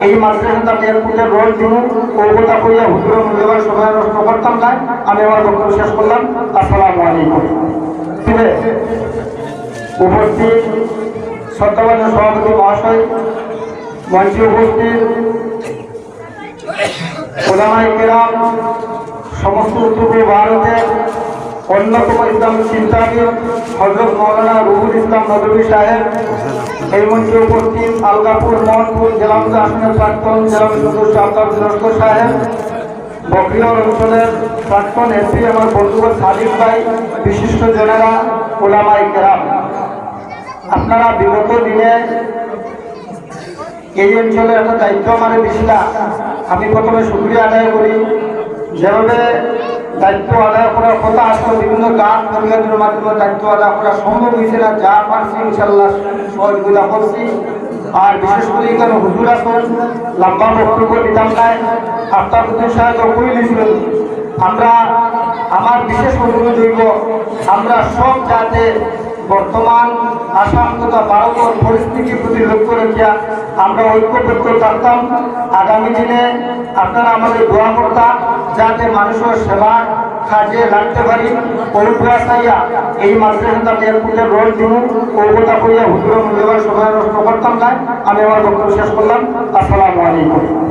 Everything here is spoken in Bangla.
এই মাদ্রাসাটা এয়ারপোর্টের রোড দিন কলকাতা কইয়া হুজুর মূল্যবান সময় করতাম না আমি আমার বক্তব্য শেষ করলাম আসসালামু আলাইকুম? উপস্থিত শ্রদ্ধাবান সভাপতি মহাশয়, মঞ্চে উপস্থিত ওলামাই কেরাম, সমস্ত উত্তর ভারতের অন্যতম ইসলাম চিন্তাবিদ হজরত মৌলানা রুহুল ইসলাম নদী সাহেব এই মঞ্চে উপস্থিত আলগাপুর মোহনপুর জেলা আসনের প্রাক্তন জেলা সদস্য আফতাব লস্কর সাহেব, বকরিয়ার অঞ্চলের প্রাক্তন এসপি আমার বন্ধু সাদিক ভাই, বিশিষ্ট জনেরা, ওলামাই গ্রাম আপনারা বিগত দিনে এই অঞ্চলে একটা দায়িত্ব আমার দিছিলা। আমি প্রথমে শুক্রিয়া আদায় করি। যেভাবে দায়িত্ব আদায় করার কথা আসলে বিভিন্ন গান পরিবারের মাধ্যমে দায়িত্ব আদায় করা সম্ভব হয়েছে না, যা পারছি ইনশাল্লাহ সহযোগিতা করছি। আর বিশেষ করে এখানে হুজুর আসন লম্বা বক্তব্য দিতাম নাই আপনার প্রতি সহায়তা করে দিয়েছিলেন আমরা, আমার বিশেষ অনুরোধ হইব আমরা সব যাতে বর্তমান আসাম তথা ভারতের পরিস্থিতির প্রতি লক্ষ্য রেখিয়া আমরা ঐক্যবদ্ধ থাকতাম। আগামী দিনে আপনারা আমাদের দোয়া করতাম যাতে মানুষের সেবা কাজে লাগতে পারি অনুপ্রা চাইয়া এই মাদ্রাসাটা এয়ারপোর্টের রোড দিন কলকাতা কইয়া হুজুর মূল্যবান সময় নষ্ট করতাম না আমি আমার বক্তব্য শেষ করলাম। আসসালামু আলাইকুম।